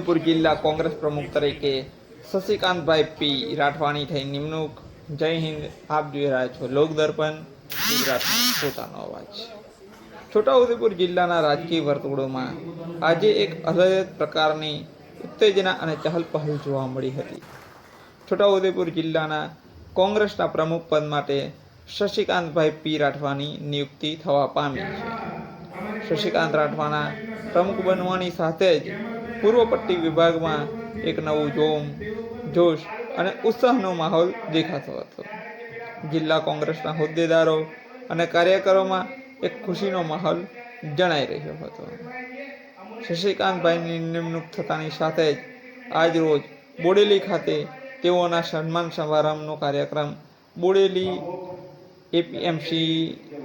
છોટાઉદેપુર જિલ્લા કોંગ્રેસ પ્રમુખ તરીકે શશિકાંતભાઈ પી. રાઠવાણી થઈ નિમણૂક. જય હિન્દ. આપ જોઈ રહ્યા છો લોકદર્પણ ગુજરાતનો પોતાનો અવાજ. છોટાઉદેપુર જિલ્લાના રાજકીય વર્તુળોમાં આજે એક અલગ પ્રકારની ઉત્તેજના અને ચહલપહલ જોવા મળી હતી. છોટાઉદેપુર જિલ્લાના કોંગ્રેસના પ્રમુખ પદ માટે શશિકાંતભાઈ પી. રાઠવાની નિયુક્તિ થવા પામી છે. શશિકાંત રાઠવાના પ્રમુખ બનવાની સાથે જ પૂર્વ પટ્ટી વિભાગમાં એક નવું જોમ, જોશ અને ઉત્સાહનો માહોલ દેખાતો હતો. જિલ્લા કોંગ્રેસના હોદ્દેદારો અને કાર્યકરોમાં એક ખુશીનો માહોલ જણાઈ રહ્યો હતો. શશિકાંતભાઈની નિમણૂક થતાની સાથે જ આજ રોજ બોડેલી ખાતે તેઓના સન્માન સમારંભનો કાર્યક્રમ બોડેલી એપીએમસી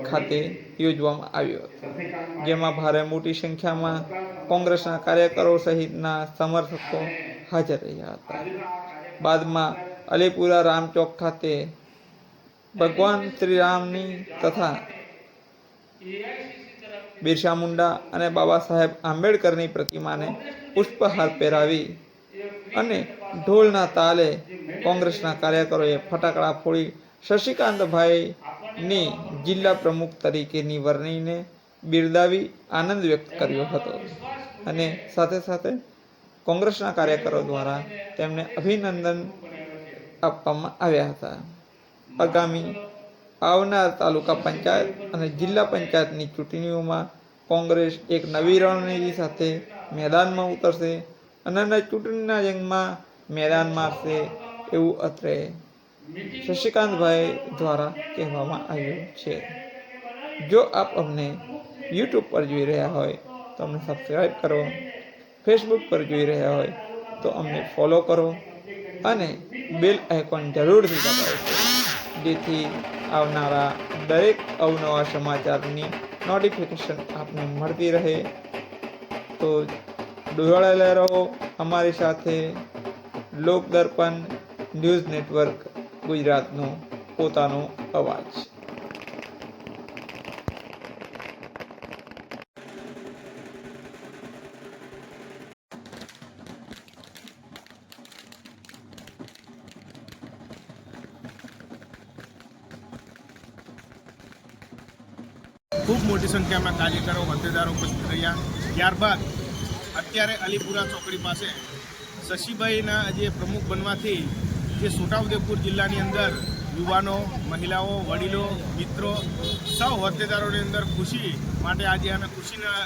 ખાતે યોજવામાં આવ્યો. હતો જેમાં ભારે મોટી સંખ્યામાં કોંગ્રેસના કાર્યકરો સહિતના સમર્થકો હાજર રહ્યા હતા. બાદમાં અલીપુરા રામચોક ખાતે ભગવાન શ્રી રામની તથા બિરસા મુંડા અને બાબા સાહેબ આંબેડકરની પ્રતિમાને પુષ્પહાર પહેરાવી અને ઢોલના તાલે કોંગ્રેસના કાર્યકરોએ ફટાકડા ફોડી શશિકાંતભાઈની જિલ્લા પ્રમુખ તરીકેની વરણીને બિરદાવી આનંદ વ્યક્ત કર્યો હતો. અને સાથે સાથે કોંગ્રેસના કાર્યકરો દ્વારા તેમને અભિનંદન આપવામાં આવ્યા હતા. આગામી આવનાર તાલુકા પંચાયત અને જિલ્લા પંચાયતની ચૂંટણીઓમાં કોંગ્રેસ એક નવી રણનીતિ સાથે મેદાનમાં ઉતરશે અને ચૂંટણીના જંગમાં મેદાન મારશે એવું અત્રે શશિકાંતભાઈ દ્વારા કહેવામાં આવ્યું છે. જો આપ અમને યુટ્યુબ પર જોઈ રહ્યા હોય, તો અમને સબસ્ક્રાઈબ કરો. ફેસબુક પર જોઈ રહ્યા હોય, તો અમને ફોલો કરો અને બેલ આઇકોન જરૂરથી દબાવશો. જેથી આવનારા દરેક અવનવા સમાચારની નોટિફિકેશન આપને મળતી રહે. તો જોડાયેલા રહો અમારી સાથે. Lok Darpan news network. ગુજરાતનો પોતાનો અવાજ. ખૂબ મોટી સંખ્યામાં કાર્યકરો મતદારો ઉપસ્થિત રહ્યા. ત્યારબાદ અત્યારે અલીપુરા ચોકડી પાસે શશીભાઈના જે પ્રમુખ બનવાથી જે છોટાઉદેપુર જિલ્લાની અંદર યુવાનો, મહિલાઓ, વડીલો, મિત્રો સૌ હોદ્દેદારોની અંદર ખુશી માટે આજે અમે ખુશીના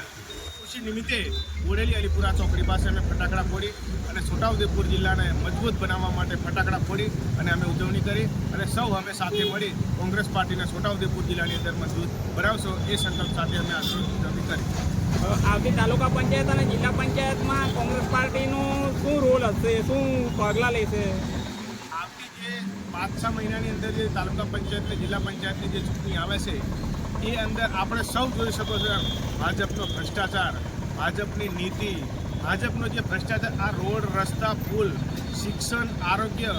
ખુશી નિમિત્તે બોડેલી અલીપુરા ચોકડી પાસે અમે ફટાકડા ફોડી અને છોટાઉદેપુર જિલ્લાને મજબૂત બનાવવા માટે ફટાકડા ફોડી અને અમે ઉજવણી કરી અને સૌ અમે સાથે મળી કોંગ્રેસ પાર્ટીને છોટાઉદેપુર જિલ્લાની અંદર મજબૂત બનાવશો એ સંકલ્પ સાથે અમે ઉજવણી કરી. આવતી તાલુકા પંચાયત અને જિલ્લા પંચાયતમાં કોંગ્રેસ પાર્ટીનો શું રોલ હશે? શું પગલાં લેશે? પાંચ છ મહિનાની અંદર જે તાલુકા પંચાયત અને જિલ્લા પંચાયતની જે ચૂંટણી આવે છે, એ અંદર આપણે સૌ જોઈ શકો છો ભાજપનો ભ્રષ્ટાચાર, ભાજપની નીતિ, ભાજપનો જે ભ્રષ્ટાચાર, આ રોડ, રસ્તા, પુલ, શિક્ષણ, આરોગ્ય,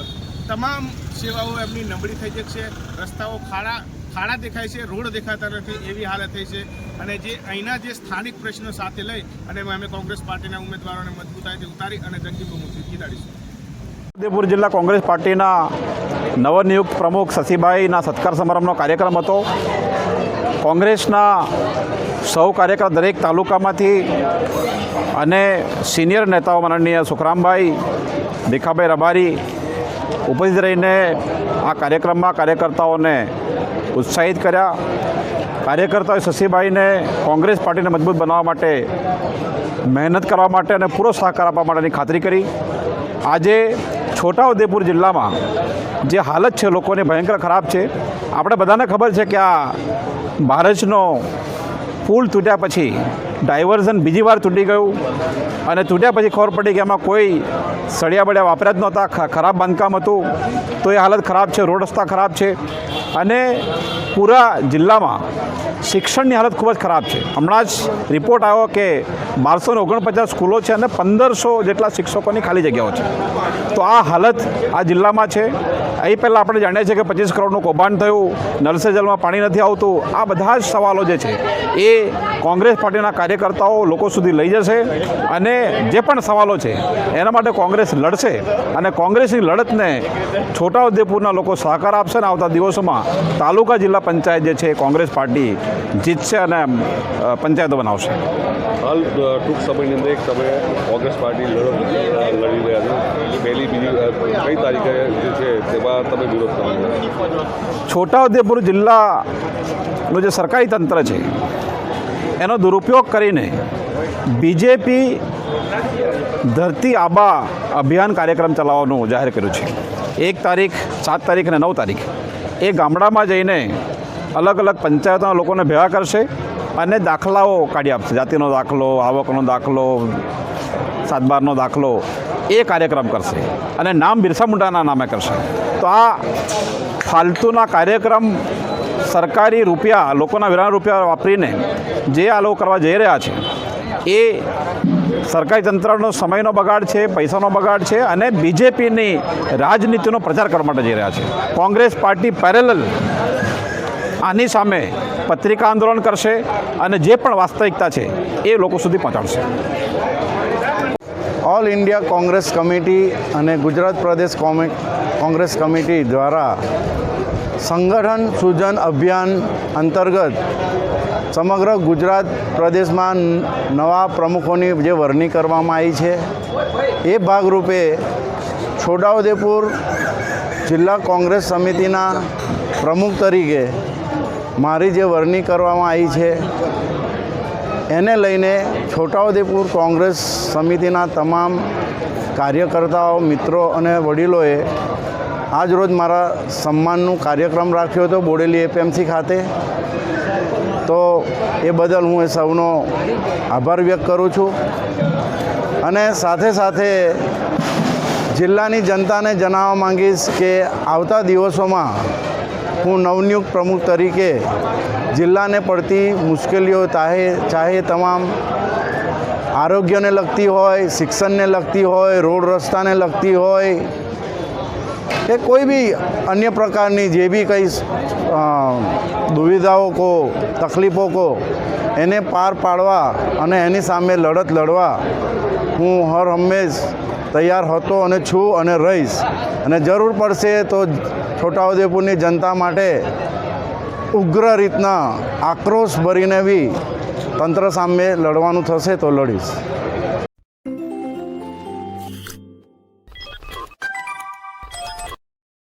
તમામ સેવાઓ એમની નબળી થઈ છે રસ્તાઓ ખાડા ખાડા દેખાય છે, રોડ દેખાતા નથી, એવી હાલત થઈ છે. અને જે અહીંના જે સ્થાનિક પ્રશ્નો સાથે લઈ અને અમે કોંગ્રેસ પાર્ટીના ઉમેદવારોને મજબૂતાઈથી ઉતારી અને જંગી બહુમતી જીતાડીશું. ઉદયપુર જિલ્લા કોંગ્રેસ પાર્ટીના નવનિયુક્ત પ્રમુખ શશીભાઈના સત્કાર સમારંભનો કાર્યક્રમ હતો. કોંગ્રેસના સૌ કાર્યકર દરેક તાલુકામાંથી અને સિનિયર નેતાઓ માનનીય સુખરામભાઈ, ભીખાભાઈ રબારી ઉપસ્થિત રહીને આ કાર્યક્રમમાં કાર્યકર્તાઓને ઉત્સાહિત કર્યા. કાર્યકર્તાઓએ શશીભાઈને કોંગ્રેસ પાર્ટીને મજબૂત બનાવવા માટે મહેનત કરવા માટે અને પૂરો સહકાર આપવા માટેની ખાતરી કરી. આજે છોટાઉદેપુર જિલ્લામાં જે હાલત છે, લોકોની ભયંકર ખરાબ છે. આપણે બધાને ખબર છે કે આ ભારતનો પુલ તૂટ્યા પછી ડાયવર્ઝન બીજી વાર તૂટી ગયું અને તૂટ્યા પછી ખબર પડી કે એમાં કોઈ સળિયા બળિયા વાપર્યા જ નહોતા ખરાબ બાંધકામ હતું. તો એ હાલત ખરાબ છે, રોડ રસ્તા ખરાબ છે. અને પૂરા જિલ્લામાં શિક્ષણની હાલત ખૂબ જ ખરાબ છે. હમણાં જ રિપોર્ટ આવ્યો કે બારસો ને ઓગણપચાસ સ્કૂલો છે અને પંદરસો જેટલા શિક્ષકોની ખાલી જગ્યાઓ છે. તો આ હાલત આ જિલ્લામાં છે. અહીં પહેલાં આપણે જાણીએ છીએ કે પચીસ કરોડનું કૌભાંડ થયું નલ જલમાં પાણી નથી આવતું. આ બધા જ સવાલો જે છે એ કોંગ્રેસ પાર્ટીના કાર્યકર્તાઓ લોકો સુધી લઈ જશે અને જે પણ સવાલો છે એના માટે કોંગ્રેસ લડશે અને કોંગ્રેસની લડતને છોટાઉદેપુરના લોકો સહકાર આપશે ને આવતા દિવસોમાં તાલુકા જિલ્લા પંચાયત જે છે કોંગ્રેસ પાર્ટી જીતશે અને પંચાયતો બનાવશે. હાલ ટૂંક સમયની અંદર એક તમે કોંગ્રેસ પાર્ટી લડત લડી રહ્યા છો. પહેલી બીજી કઈ તારીખે જે છે તેમાં તમે વિરોધ કરો છોટાઉદેપુર જિલ્લાનું જે સરકારી તંત્ર છે એનો દુરુપયોગ કરીને બીજેપી ધરતી આબા અભિયાન કાર્યક્રમ ચલાવવાનું જાહેર કર્યું છે. એક તારીખ સાત તારીખ અને નવ તારીખ. એ ગામડામાં જઈને અલગ અલગ પંચાયતના લોકોને ભેગા કરશે અને દાખલાઓ કાઢી આપશે. જાતિનો દાખલો, આવકનો દાખલો, સાતબારનો દાખલો, એ કાર્યક્રમ કરશે. અને નામ બિરસા મુંડાના નામે કરશે. તો આ ફાલતુના કાર્યક્રમ સરકારી રૂપિયા, લોકોના વિરાણ રૂપિયા વાપરીને જે આ લોકો કરવા જઈ રહ્યા છે, એ સરકારી તંત્રનો સમયનો બગાડ છે, પૈસાનો બગાડ છે અને બીજેપીની રાજનીતિનો પ્રચાર કરવા માટે જઈ રહ્યા છે. કોંગ્રેસ પાર્ટી પેરેલલ આની સામે પત્રિકા આંદોલન કરશે અને જે પણ વાસ્તવિકતા છે એ લોકો સુધી પહોંચાડશે. ઓલ ઇન્ડિયા કોંગ્રેસ કમિટી અને ગુજરાત પ્રદેશ કોંગ્રેસ કમિટી દ્વારા સંગઠન સૂજન અભિયાન અંતર્ગત સમગ્ર ગુજરાત પ્રદેશમાં નવા પ્રમુખોની જે વરણી કરવામાં આવી છે, એ ભાગરૂપે છોટાઉદેપુર જિલ્લા કોંગ્રેસ સમિતિના પ્રમુખ તરીકે મારી જે વરણી કરવામાં આવી છે, એને લઈને છોટાઉદેપુર કોંગ્રેસ સમિતિના તમામ કાર્યકર્તાઓ, મિત્રો અને વડીલોએ આજ રોજ મારા સન્માનનું કાર્યક્રમ રાખ્યો હતો બોડેલી એપીએમસી ખાતે. તો એ બદલ હું એ સૌનો આભાર વ્યક્ત કરું છું. અને સાથે સાથે જિલ્લાની જનતાને જણાવવા માંગીશ કે આવતા દિવસોમાં હું નવનિયુક્ત પ્રમુખ તરીકે જિલ્લાને પડતી મુશ્કેલીઓ ચાહે ચાહે તમામ આરોગ્યને લગતી હોય, શિક્ષણને લગતી હોય, રોડ રસ્તાને લગતી હોય કે કોઈ બી અન્ય પ્રકારની જે બી કંઈ દુવિધાઓ કો, તકલીફો કો, એને પાર પાડવા અને એની સામે લડત લડવા હું હર હંમેશ તૈયાર હતો અને છું અને રહીશ. અને જરૂર પડશે તો છોટાઉદેપુરની જનતા માટે ઉગ્ર રીતના આક્રોશ ભરીને બી તંત્ર સામે લડવાનું થશે તો લડીશ.